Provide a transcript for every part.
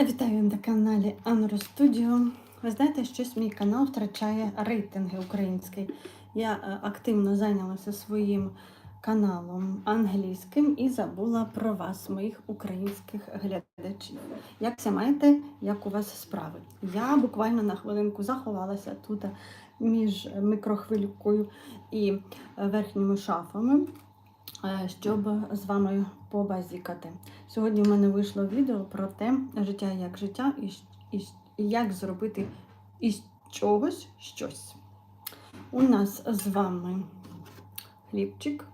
Вітаю на каналі Анро Студіо. Ви знаєте, щось мій канал втрачає рейтинги український. Я е, активно зайнялася своїм каналом англійським і забула про вас, моїх українських глядачів. Як це маєте, як у вас справи? Я буквально на хвилинку заховалася тут між микрохвилькою і е, верхніми шафами. Е, Щоб з вами побазікати. Сьогодні в мене вийшло відео про те, життя як життя, і, і, і як зробити із чогось щось. У нас з вами хлібчик,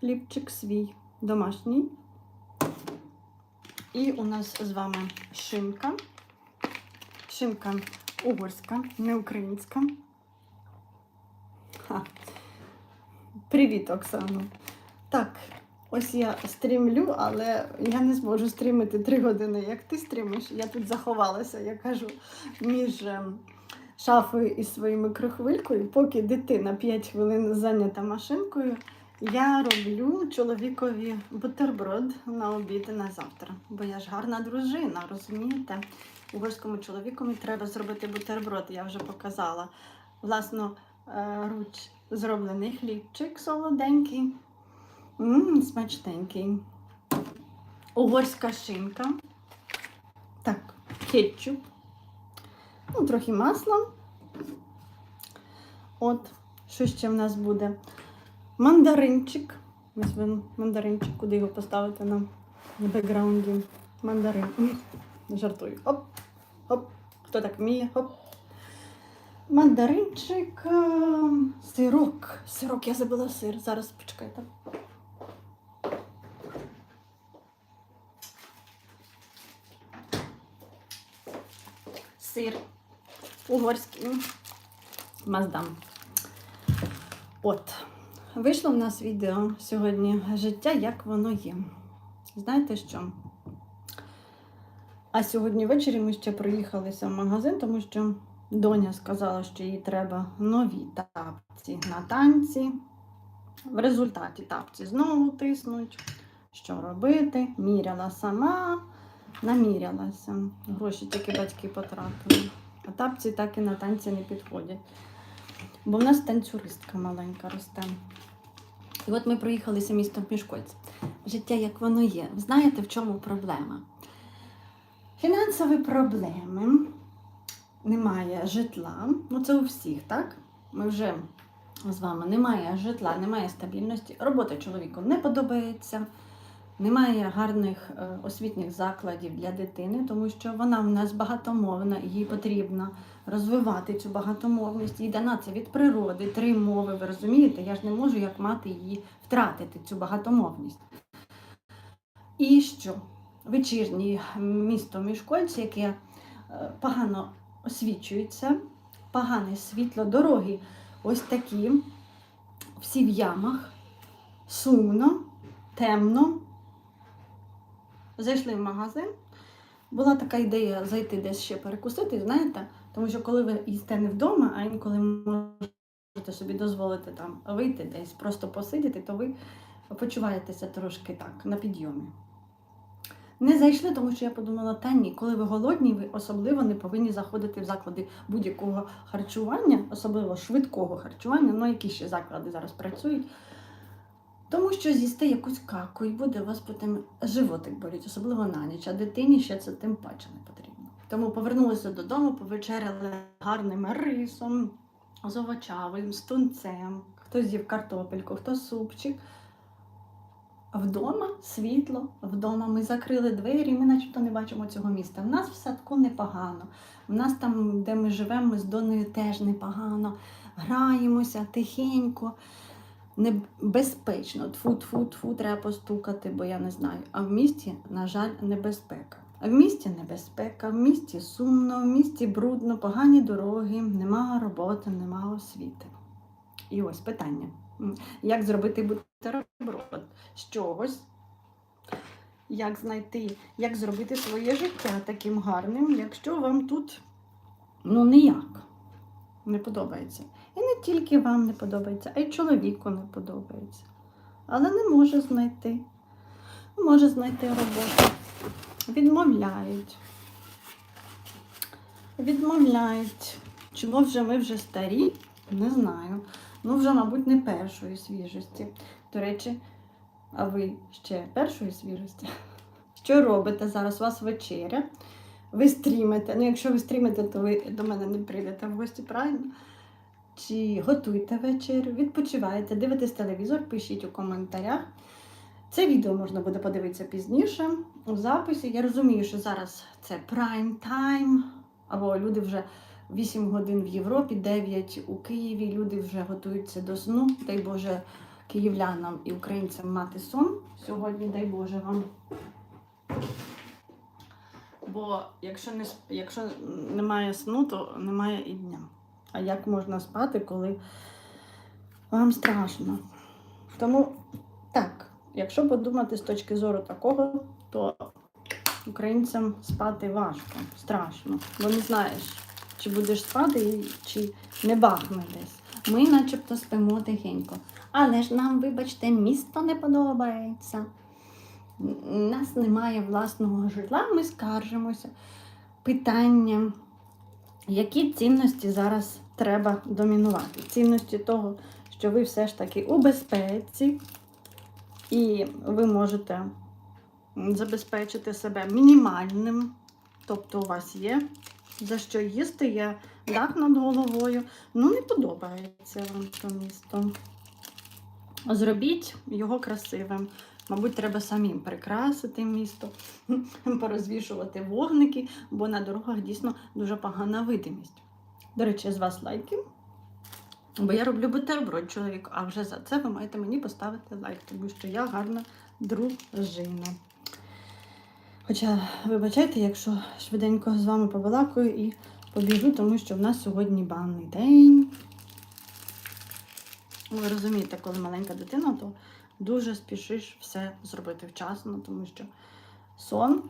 хлібчик свій домашній. І у нас з вами шинка. Шинка угорська, не українська. Ха. Привіт, Оксано. Так, ось я стрімлю, але я не зможу стрімити три години, як ти стрімиш. Я тут заховалася, я кажу, між ем, шафою і своєю микрохвилькою. Поки дитина 5 хвилин зайнята машинкою, я роблю чоловікові бутерброд на обід і на завтра. Бо я ж гарна дружина, розумієте? Угорському чоловікові треба зробити бутерброд, я вже показала. Власно, е, руч зроблений хлібчик солоденький. Ммм, смачненький. Угорська шинка. Так, кетчуп. Ну, трохи масла. От, що ще в нас буде? Мандаринчик. Ось він, мандаринчик, куди його поставити на бекграунді. Мандарин. Жартую. Оп, оп. Хто так вміє? Оп. Мандаринчик, е, сирок. Сирок, я забула сир. Зараз почекайте. Сир угорський. Маздам. От. Вийшло в нас відео сьогодні життя, як воно є. Знаєте що? А сьогодні ввечері ми ще проїхалися в магазин, тому що доня сказала, що їй треба нові тапці на танці. В результаті тапці знову тиснуть. Що робити? Міряла сама, намірялася. Гроші тільки батьки потратили. А тапці так і на танці не підходять. Бо в нас танцюристка маленька росте. І от ми проїхалися містом Мішкольц. Життя як воно є. Знаєте, в чому проблема? Фінансові проблеми, немає житла. Ну, це у всіх, так? Ми вже з вами немає житла, немає стабільності. Робота чоловіку не подобається, немає гарних е, освітніх закладів для дитини, тому що вона в нас багатомовна, їй потрібно розвивати цю багатомовність. Їй дана це від природи, три мови. Ви розумієте? Я ж не можу як мати її втратити, цю багатомовність. І що? Вечірнє місто Мішкольці, яке е, погано освічується, погане світло, дороги ось такі, всі в ямах, сумно, темно. Зайшли в магазин. Була така ідея зайти десь ще перекусити, знаєте, тому що коли ви їсте не вдома, а інколи можете собі дозволити там вийти десь, просто посидіти, то ви почуваєтеся трошки так на підйомі. Не зайшли, тому що я подумала, та ні, коли ви голодні, ви особливо не повинні заходити в заклади будь-якого харчування, особливо швидкого харчування, ну які ще заклади зараз працюють. Тому що з'їсте якусь каку і буде у вас потім животик боліть, особливо на ніч, а дитині ще це тим паче не потрібно. Тому повернулися додому, повечеряли гарним рисом, з овочавим, з тунцем, хто з'їв картопельку, хто супчик. Вдома світло, вдома ми закрили двері, ми начебто не бачимо цього міста. В нас в садку непогано. В нас там, де ми живемо, ми з Доною теж непогано. Граємося тихенько, небезпечно. Тфу-тфу-тфу, треба постукати, бо я не знаю. А в місті, на жаль, небезпека. А в місті небезпека, в місті сумно, в місті брудно, погані дороги, нема роботи, нема освіти. І ось питання. Як зробити бутерброд з чогось? Як знайти, як зробити своє життя таким гарним, якщо вам тут ну ніяк не подобається. І не тільки вам не подобається, а й чоловіку не подобається. Але не може знайти. Може знайти роботу. Відмовляють. відмовляють. Чому вже ми вже старі? Не знаю. Ну, вже, мабуть, не першої свіжості. До речі, а ви ще першої свіжості? Що робите зараз? У вас вечеря. Ви стрімите. Ну, якщо ви стрімите, то ви до мене не прийдете в гості, правильно? Чи готуєте вечерю, відпочиваєте, дивитесь телевізор, пишіть у коментарях. Це відео можна буде подивитися пізніше у записі. Я розумію, що зараз це прайм тайм, або люди вже 8 годин в Європі, 9 у Києві. Люди вже готуються до сну. Дай Боже київлянам і українцям мати сон. Сьогодні, дай Боже вам. Бо якщо не якщо немає сну, то немає і дня. А як можна спати, коли вам страшно? Тому так, якщо подумати з точки зору такого, то українцям спати важко, страшно. Бо не знаєш, чи будеш спати, чи не бахне десь. Ми начебто спимо тихенько. Але ж нам, вибачте, місто не подобається. У нас немає власного житла, ми скаржимося. Питання, які цінності зараз треба домінувати? Цінності того, що ви все ж таки у безпеці, і ви можете забезпечити себе мінімальним, тобто у вас є за що їсти, є дах над головою. Ну, не подобається вам то місто. Зробіть його красивим. Мабуть, треба самим прикрасити місто, порозвішувати вогники, бо на дорогах дійсно дуже погана видимість. До речі, з вас лайки. Бо я роблю бутерброд чоловік, а вже за це ви маєте мені поставити лайк, тому що я гарна дружина. Хоча, вибачайте, якщо швиденько з вами побалакаю і побіжу, тому що в нас сьогодні банний день. Ви розумієте, коли маленька дитина, то дуже спішиш все зробити вчасно, тому що сон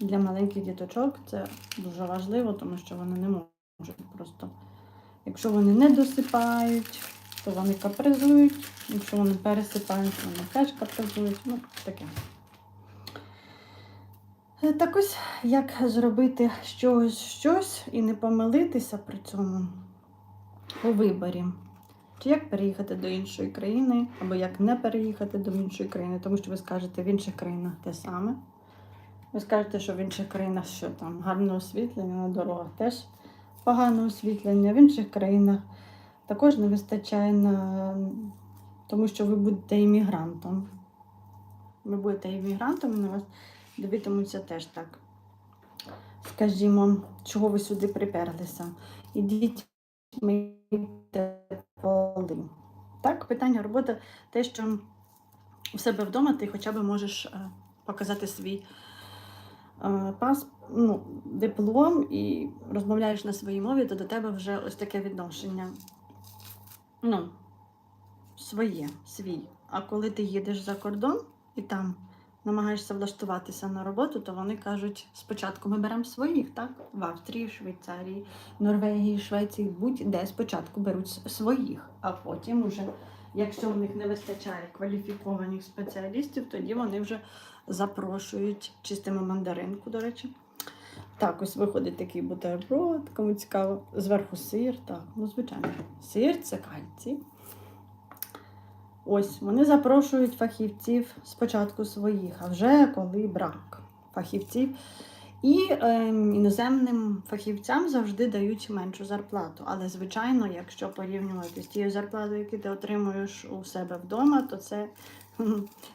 для маленьких діточок це дуже важливо, тому що вони не можуть просто. Якщо вони не досипають, то вони капризують. Якщо вони пересипають, то вони теж капризують. Ну, таке. Е, Так ось, як зробити щось, щось і не помилитися при цьому у виборі. Чи як переїхати до іншої країни, або як не переїхати до іншої країни, тому що ви скажете в інших країнах те саме. Ви скажете, що в інших країнах що там гарне освітлення на дорогах теж погане освітлення, в інших країнах також не вистачає на тому, що ви будете іммігрантом. Ви будете іммігрантом і на вас дивитимуться теж так. Скажімо, чого ви сюди приперлися? Ідіть мийте. Так, питання роботи те, що у себе вдома ти хоча б можеш е, показати свій е, пас, ну, диплом і розмовляєш на своїй мові, то до тебе вже ось таке відношення. Ну, своє, свій. А коли ти їдеш за кордон і там намагаєшся влаштуватися на роботу, то вони кажуть, спочатку ми беремо своїх, так? В Австрії, Швейцарії, Норвегії, Швеції, будь-де спочатку беруть своїх, а потім уже, якщо в них не вистачає кваліфікованих спеціалістів, тоді вони вже запрошують чистимо мандаринку, до речі. Так, ось виходить такий бутерброд, кому цікаво. Зверху сир, так, ну звичайно. Сир це кальцій. Ось вони запрошують фахівців спочатку своїх, а вже коли брак фахівців. І е, іноземним фахівцям завжди дають меншу зарплату. Але, звичайно, якщо порівнювати з тією зарплатою, яку ти отримуєш у себе вдома, то це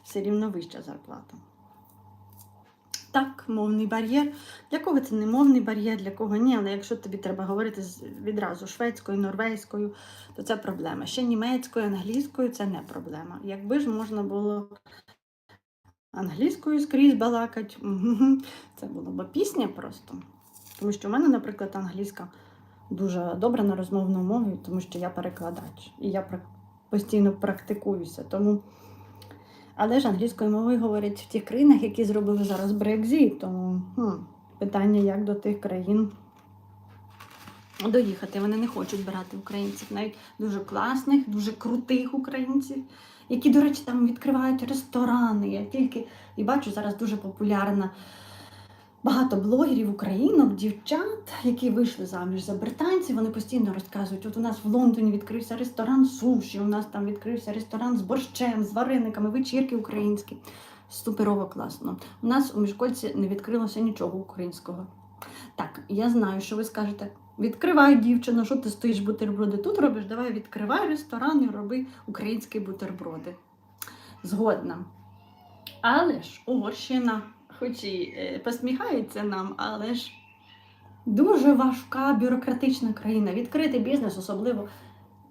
все рівно вища зарплата. Так, мовний бар'єр. Для кого це не мовний бар'єр, для кого ні, але якщо тобі треба говорити відразу шведською, норвезькою, то це проблема. Ще німецькою, англійською це не проблема. Якби ж можна було англійською скрізь балакати, це було б пісня просто. Тому що в мене, наприклад, англійська дуже добра на розмовну мові, тому що я перекладач і я постійно практикуюся. Тому... Але ж англійською мовою говорять в тих країнах, які зробили зараз Брекзі. Тому хм, питання, як до тих країн доїхати. Вони не хочуть брати українців, навіть дуже класних, дуже крутих українців, які, до речі, там відкривають ресторани. Я тільки і бачу зараз дуже популярна багато блогерів, українок, дівчат, які вийшли заміж за британців. Вони постійно розказують: от у нас в Лондоні відкрився ресторан суші, у нас там відкрився ресторан з борщем, з варениками, вечірки українські. Суперово класно. У нас у міжкольці не відкрилося нічого українського. Так, я знаю, що ви скажете. Відкривай, дівчина, що ти стоїш бутерброди тут робиш? Давай відкривай ресторан і роби українські бутерброди. Згодна. Але ж Угорщина, хоч і е, посміхається нам, але ж дуже важка бюрократична країна. Відкрити бізнес, особливо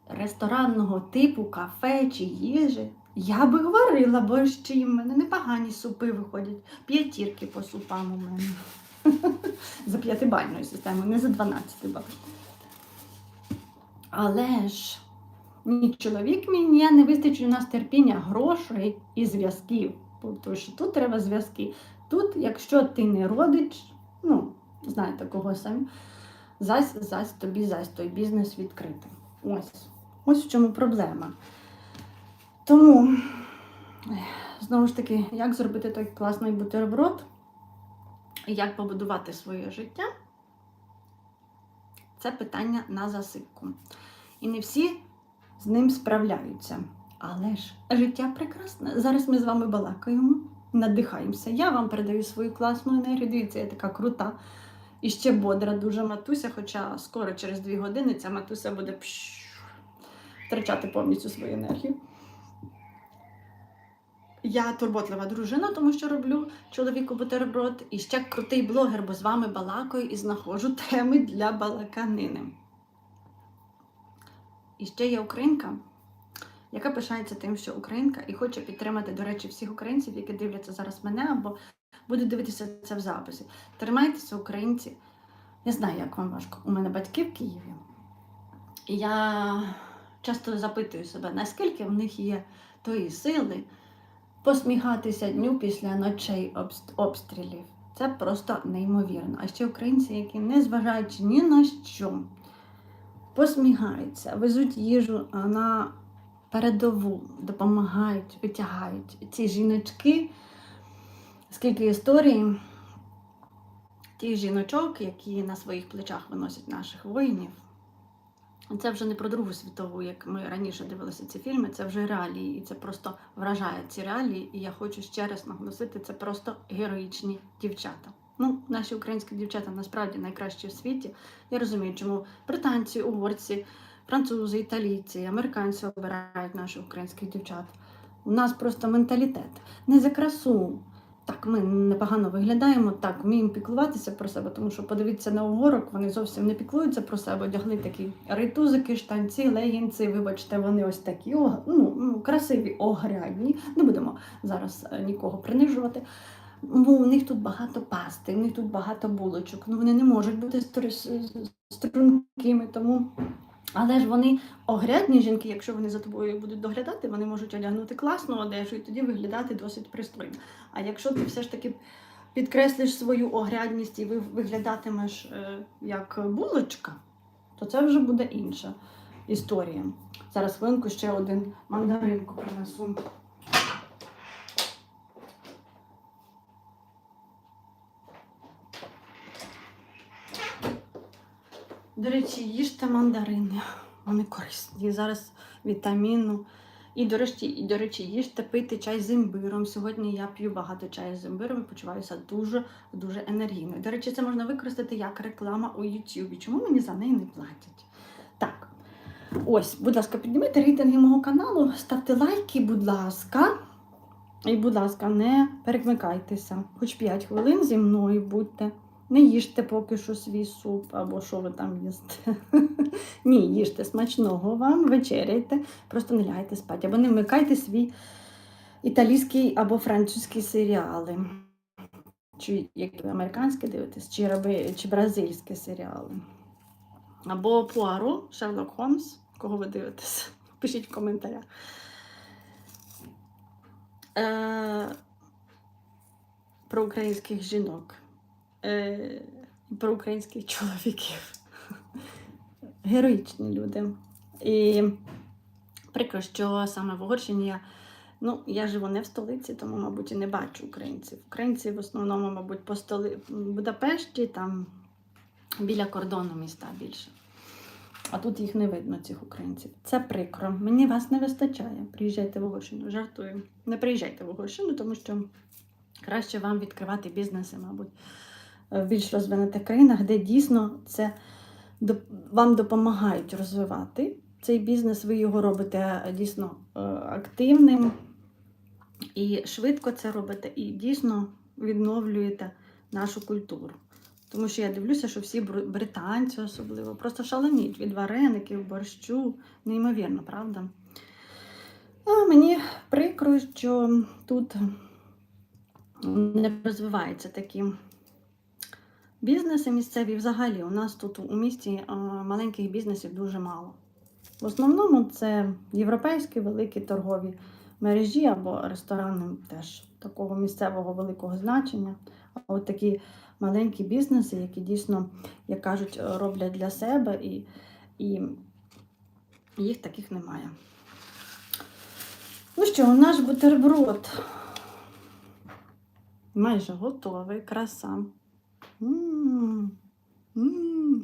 ресторанного типу, кафе чи їжі. Я би говорила, борщі, в мене непогані супи виходять. П'ятірки по супам у мене. За п'ятибальною системою, не за 12 бал. Але ж ні чоловік мій, ні не вистачить у нас терпіння, грошей і зв'язків. Тому що тут треба зв'язки. Тут, якщо ти не родич, ну, знаєте кого самі, зась, зась тобі зась той бізнес відкрити. Ось. Ось в чому проблема. Тому, знову ж таки, як зробити той класний бутерброд, як побудувати своє життя, це питання на засипку. І не всі з ним справляються. Але ж життя прекрасне. Зараз ми з вами балакаємо, надихаємося. Я вам передаю свою класну енергію. Дивіться, я така крута і ще бодра дуже матуся, хоча скоро через дві години ця матуся буде пш, втрачати повністю свою енергію. Я турботлива дружина, тому що роблю чоловіку бутерброд. І ще крутий блогер, бо з вами балакаю і знаходжу теми для балаканини. І ще є українка, яка пишається тим, що українка, і хоче підтримати, до речі, всіх українців, які дивляться зараз мене, або будуть дивитися це в записі. Тримайтеся, українці. Я знаю, як вам важко. У мене батьки в Києві. І я часто запитую себе, наскільки в них є тої сили посміхатися дню після ночей обстрілів. Це просто неймовірно. А ще українці, які, незважаючи ні на що, посміхаються, везуть їжу на передову, допомагають, витягають. Ці жіночки, скільки історій, тих жіночок, які на своїх плечах виносять наших воїнів. Це вже не про Другу світову, як ми раніше дивилися ці фільми, це вже реалії, і це просто вражає ці реалії. І я хочу ще раз наголосити, це просто героїчні дівчата. Ну, наші українські дівчата насправді найкращі в світі. Я розумію, чому британці, угорці, французи, італійці, американці обирають наших українських дівчат. У нас просто менталітет. Не за красу. Так, ми непогано виглядаємо, так, вміємо піклуватися про себе, тому що подивіться на угорок, вони зовсім не піклуються про себе, одягли такі рейтузики, штанці, легінці, вибачте, вони ось такі ну, ну, красиві, огрядні. Не будемо зараз е, нікого принижувати. Бо у них тут багато пасти, у них тут багато булочок. Ну вони не можуть бути стру- стрункими, тому. Але ж вони огрядні жінки, якщо вони за тобою будуть доглядати, вони можуть одягнути класну одежу і тоді виглядати досить пристойно. А якщо ти все ж таки підкреслиш свою огрядність і виглядатимеш е, як булочка, то це вже буде інша історія. Зараз хвилинку ще один мандаринку принесу. До речі, їжте мандарини. Вони корисні. Зараз вітаміну. І, до речі, і, до речі, їжте пити чай з імбиром. Сьогодні я п'ю багато чаю з імбиром і почуваюся дуже дуже енергійно. До речі, це можна використати як реклама у Ютубі. Чому мені за неї не платять? Так. Ось, будь ласка, піднімайте рейтинги мого каналу, ставте лайки, будь ласка. І, будь ласка, не перекликайтеся. Хоч 5 хвилин зі мною будьте. Не їжте поки що свій суп або що ви там їсте. Ні, їжте смачного вам, вечеряйте, просто не лягайте спати. Або не вмикайте свій італійський або французький серіали. Чи як ви американські дивитесь, чи, раби, чи бразильські серіали. Або Пуаро, Шерлок Холмс, кого ви дивитесь? Пишіть в коментарях. Е, про українських жінок. Е, про українських чоловіків. Героїчні люди. І прикро, що саме в Угорщині я Ну, я живу не в столиці, тому, мабуть, і не бачу українців. Українці в основному, мабуть, по столи... Будапешті, там біля кордону міста більше. А тут їх не видно, цих українців. Це прикро. Мені вас не вистачає. Приїжджайте в Угорщину. Жартую. Не приїжджайте в Угорщину, тому що краще вам відкривати бізнеси, мабуть, в більш розвинутих країнах, де дійсно це вам допомагають розвивати цей бізнес. Ви його робите е, дійсно е, активним і швидко це робите, і дійсно відновлюєте нашу культуру. Тому що я дивлюся, що всі британці особливо просто шаленіють від вареників, борщу. Неймовірно, правда? А мені прикро, що тут не розвиваються такі бізнеси місцеві. Взагалі, у нас тут у місті маленьких бізнесів дуже мало. В основному це європейські великі торгові мережі або ресторани теж такого місцевого великого значення. А от такі маленькі бізнеси, які дійсно, як кажуть, роблять для себе, і, і їх таких немає. Ну що, наш бутерброд майже готовий, краса.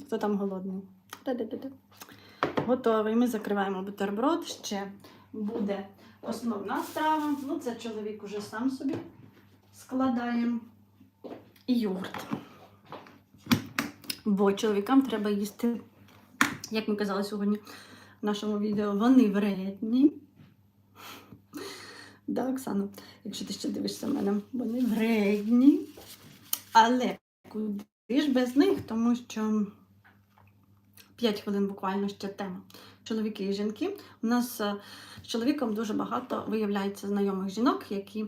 Хто там голодний? Та-да-да-да. Готовий. Ми закриваємо бутерброд. Ще буде основна страва. Ну, це чоловік уже сам собі складає. І йогурт. Бо чоловікам треба їсти, як ми казали сьогодні в нашому відео, вони вредні. Да, Оксана, якщо ти ще дивишся мене, вони вредні. Але куди ж без них, тому що 5 хвилин буквально ще тема. Чоловіки і жінки. У нас е, з чоловіком дуже багато виявляється знайомих жінок, які,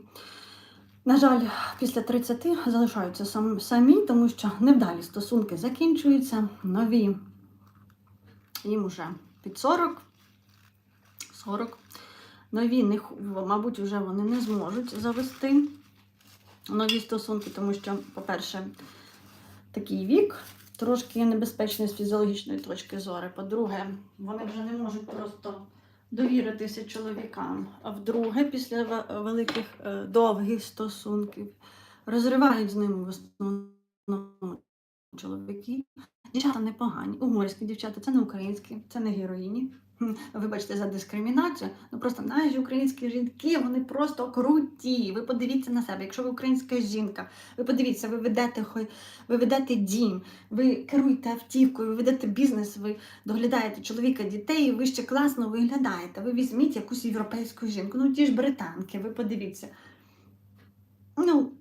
на жаль, після 30 залишаються сам, самі, тому що невдалі стосунки закінчуються, нові їм уже під 40, 40. Нові, не, мабуть, вже вони не зможуть завести нові стосунки, тому що, по-перше, такий вік трошки небезпечний з фізіологічної точки зору. По-друге, вони вже не можуть просто довіритися чоловікам. А вдруге, після великих е, довгих стосунків, розривають з ними в основному чоловіки. Дівчата непогані. Угорські дівчата, це не українські, це не героїні. Вибачте за дискримінацію. Ну просто наші українські жінки, вони просто круті. Ви подивіться на себе. Якщо ви українська жінка, ви подивіться, ви ведете ви ведете дім, ви керуєте автівкою, ви ведете бізнес, ви доглядаєте чоловіка, дітей, і ви ще класно виглядаєте. Ви візьміть якусь європейську жінку, ну ті ж британки, ви подивіться. Ну,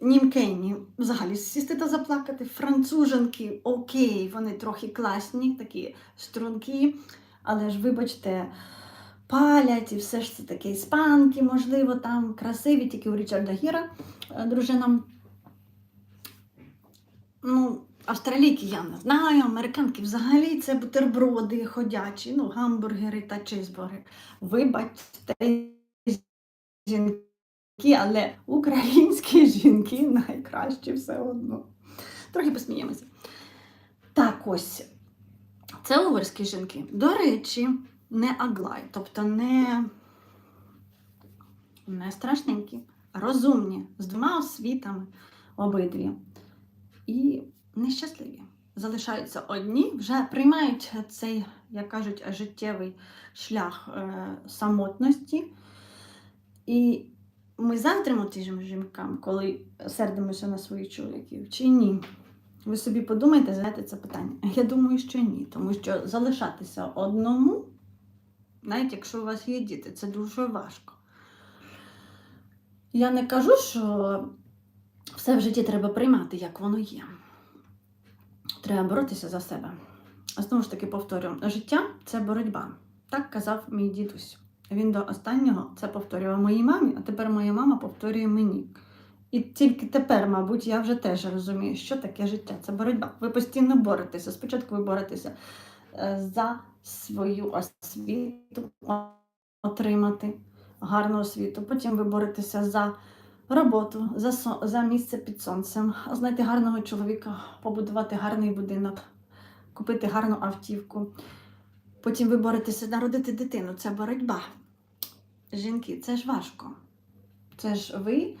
німкені, взагалі сісти та заплакати. Француженки, окей, вони трохи класні, такі стрункі, але ж, вибачте, палять і все ж це таке іспанки, можливо, там красиві, тільки у Річарда Гіра, е, дружина. Ну, австралійки я не знаю, американки взагалі це бутерброди ходячі, ну, гамбургери та чизбургери. Вибачте, жінки, але українські жінки найкращі все одно. Трохи посміємося. Так ось. Це угорські жінки. До речі, не аглай, тобто не, не страшненькі, розумні, з двома освітами обидві. І нещасливі. Залишаються одні, вже приймають цей, як кажуть, життєвий шлях е, самотності. І ми заздримо тим жінкам, коли сердимося на своїх чоловіків, чи ні? Ви собі подумайте, задайте це питання. Я думаю, що ні, тому що залишатися одному, навіть якщо у вас є діти, це дуже важко. Я не кажу, що все в житті треба приймати, як воно є. Треба боротися за себе. А знову ж таки повторю: життя це боротьба. Так казав мій дідусь. Він до останнього це повторював моїй мамі, а тепер моя мама повторює мені. І тільки тепер, мабуть, я вже теж розумію, що таке життя. Це боротьба. Ви постійно боретеся. Спочатку ви боретеся е, за свою освіту, отримати гарну освіту. Потім ви боретеся за роботу, за, со- за місце під сонцем, знайти гарного чоловіка, побудувати гарний будинок, купити гарну автівку. Потім ви боретеся народити дитину. Це боротьба. жінки, це ж важко. Це ж ви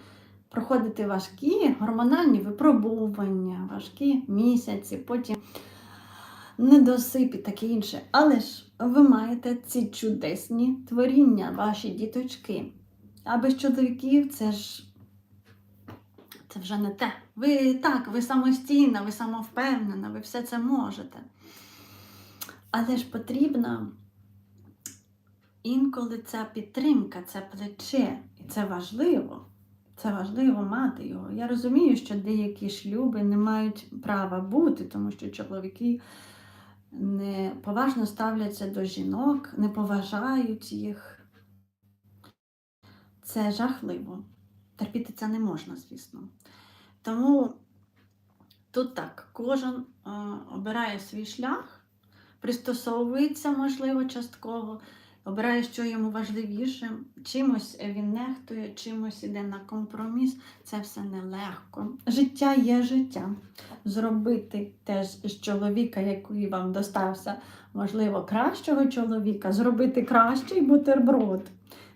проходите важкі гормональні випробування, важкі місяці, потім недосип і таке інше. Але ж ви маєте ці чудесні творіння, ваші діточки. А без чоловіків це ж це вже не те. Ви так, ви самостійна, ви самовпевнена, ви все це можете. Але ж потрібна інколи ця підтримка, це плече, і це важливо. Це важливо мати його. Я розумію, що деякі шлюби не мають права бути, тому що чоловіки не поважно ставляться до жінок, не поважають їх. Це жахливо. Терпіти це не можна, звісно. Тому тут так, кожен е, обирає свій шлях, пристосовується, можливо, частково, обирає, що йому важливіше. Чимось він нехтує, чимось іде на компроміс. Це все нелегко. Життя є життя. Зробити теж з чоловіка, який вам достався, можливо, кращого чоловіка, зробити кращий бутерброд.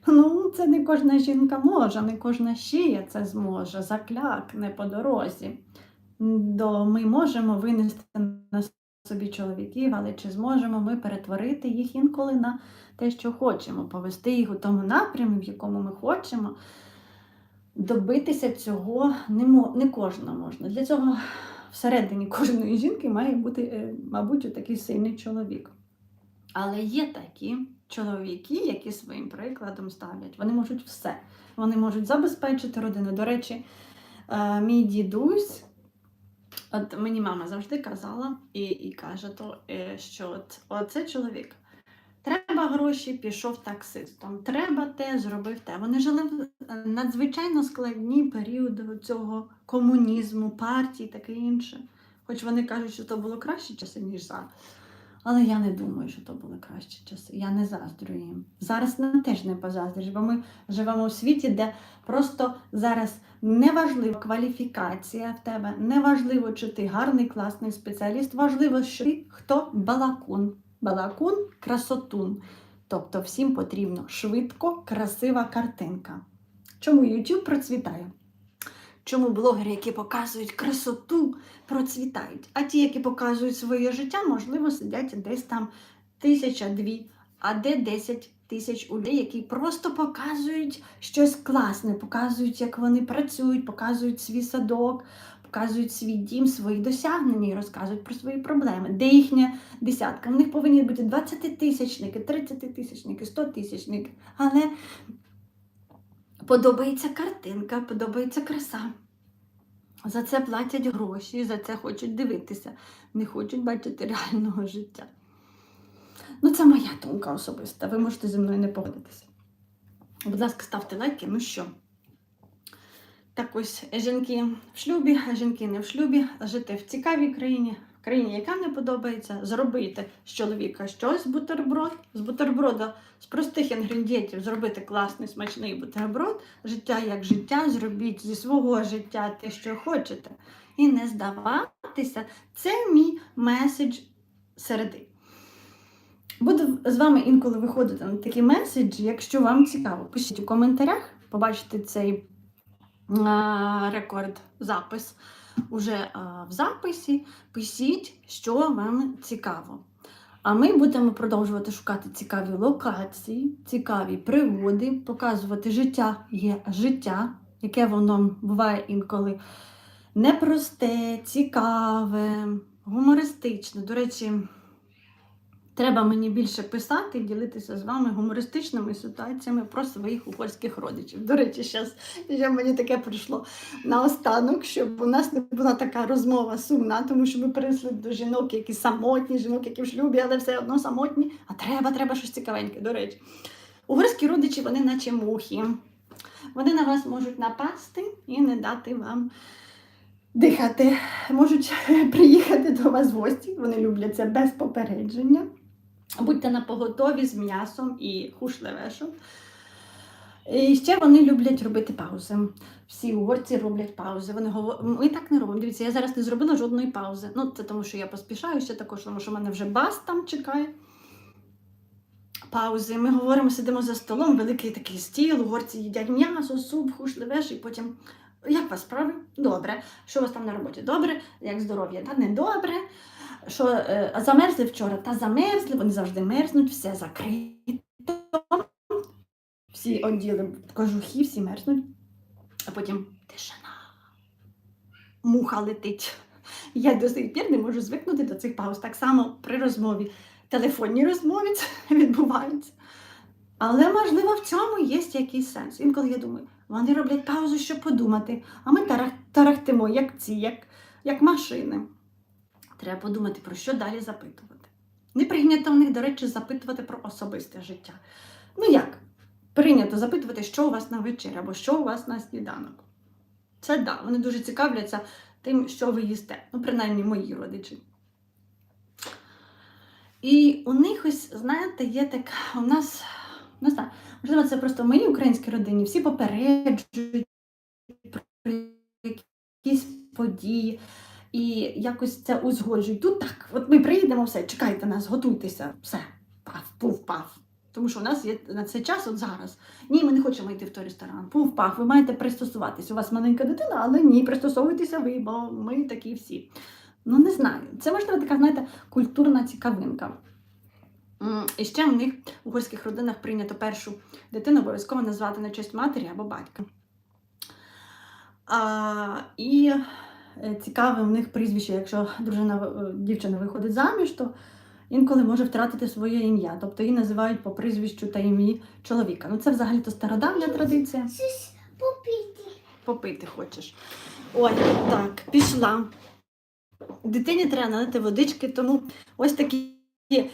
Ну, це не кожна жінка може, не кожна шия це зможе, закляк не по дорозі. До ми можемо винести на собі чоловіків, але чи зможемо ми перетворити їх інколи на те, що хочемо, повести їх у тому напрямі, в якому ми хочемо. Добитися цього не, не кожна можна. Для цього всередині кожної жінки має бути, е, мабуть, такий сильний чоловік. Але є такі чоловіки, які своїм прикладом ставлять. Вони можуть все. Вони можуть забезпечити родину. До речі, е, мій дідусь, от мені мама завжди казала і, і каже, то, е, що от, оце чоловік. Треба гроші, пішов таксистом. Треба те, зробив те. Вони жили в е, надзвичайно складні періоди цього комунізму, партії, таке інше. Хоч вони кажуть, що то було краще часи, ніж зараз. Але я не думаю, що то були кращі часи. Я не заздрю їм. Зараз нам теж не позаздриш, бо ми живемо у світі, де просто зараз неважлива кваліфікація в тебе, неважливо, чи ти гарний, класний спеціаліст, важливо, що ти хто балакун. Балакун красотун. Тобто всім потрібно швидко, красива картинка. Чому YouTube процвітає? Чому блогери, які показують красоту, процвітають? А ті, які показують своє життя, можливо, сидять десь там тисяча дві, а де 10 тисяч людей, які просто показують щось класне, показують, як вони працюють, показують свій садок, показують свій дім, свої досягнення і розказують про свої проблеми. Де їхня десятка? В них повинні бути 20 тисячники, 30 тисячники, 100 тисячники. Але подобається картинка, подобається краса. За це платять гроші, за це хочуть дивитися, не хочуть бачити реального життя. Ну, це моя думка особиста. Ви можете зі мною не погодитися. Будь ласка, ставте лайки. Ну що? Так ось жінки в шлюбі, жінки не в шлюбі, жити в цікавій країні, країні, яка не подобається, зробити з чоловіка щось бутерброд, з бутерброда, з простих інгредієнтів зробити класний смачний бутерброд, життя як життя, зробіть зі свого життя те, що хочете. І не здаватися. Це мій меседж середи. Буду з вами інколи виходити на такі меседжі, якщо вам цікаво. Пишіть у коментарях, побачите цей а, рекорд запис уже в записі. Пишіть, що вам цікаво. А ми будемо продовжувати шукати цікаві локації, цікаві пригоди, показувати життя є життя, яке воно буває інколи непросте, цікаве, гумористичне. До речі, треба мені більше писати, ділитися з вами гумористичними ситуаціями про своїх угорських родичів. До речі, зараз мені таке прийшло наостанок, щоб у нас не була така розмова сумна, тому що ми перейшли до жінок, які самотні, жінок, які в шлюбі, але все одно самотні. А треба, треба щось цікавеньке. До речі, угорські родичі, вони наче мухи. Вони на вас можуть напасти і не дати вам дихати. Можуть приїхати до вас в гості. Вони люблять це без попередження. Будьте на поготові з м'ясом і хушлевешом. І ще вони люблять робити паузи. Всі угорці роблять паузи. Вони говорять, ми так не робимо. Дивіться, я зараз не зробила жодної паузи. Ну, це тому, що я поспішаю ще також, тому що в мене вже бас там чекає. паузи. Ми говоримо, сидимо за столом, великий такий стіл, угорці їдять м'ясо, суп, хушливеш, і потім. Як вас справи? Добре. Що у вас там на роботі? Добре, як здоров'я? Та не добре. Що е, замерзли вчора? Та замерзли, вони завжди мерзнуть, все закрито. Всі оділи кожухи, всі мерзнуть. А потім тишина. Муха летить. Я до сих пір не можу звикнути до цих пауз. Так само при розмові, телефонній розмові це відбувається. Але, можливо, в цьому є якийсь сенс. Інколи я думаю, вони роблять паузу, щоб подумати, а ми тарах, тарахтимо, як ці, як, як машини. Треба подумати, про що далі запитувати. Не прийнято в них, до речі, запитувати про особисте життя. Ну як? Прийнято запитувати, що у вас на вечір або що у вас на сніданок. Це да, вони дуже цікавляться тим, що ви їсте. Ну, принаймні, мої родичі. І у них ось, знаєте, є така, у нас, не знаю, можливо, це просто в моїй українській родині, всі попереджують про якісь події і якось це узгоджують. Тут так, от ми приїдемо, все, чекайте нас, готуйтеся, все, пав, пув, пав. Тому що у нас є на цей час, от зараз. Ні, ми не хочемо йти в той ресторан. Пув, пах, ви маєте пристосуватись. У вас маленька дитина, але ні, пристосовуйтеся ви, бо ми такі всі. Ну, не знаю. Це можливо така, знаєте, культурна цікавинка. І ще в них в угорських родинах прийнято першу дитину обов'язково назвати на честь матері або батька. А, і е, цікаве в них прізвище, якщо дружина е, дівчина виходить заміж, то інколи може втратити своє ім'я. Тобто її називають по прізвищу та ім'ї чоловіка. Ну це взагалі-то стародавня традиція. Щось попити. Попити хочеш. Ой, так, пішла. Дитині треба налити водички, тому ось такі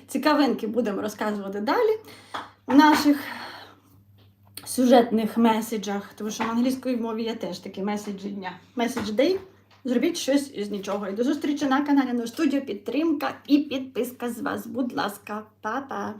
цікавинки будемо розказувати далі в наших сюжетних меседжах, тому що в англійській мові є теж такі меседжі дня. Меседж дей. Зробіть щось із нічого. І до зустрічі на каналі на студію. Підтримка і підписка з вас. Будь ласка, па-па!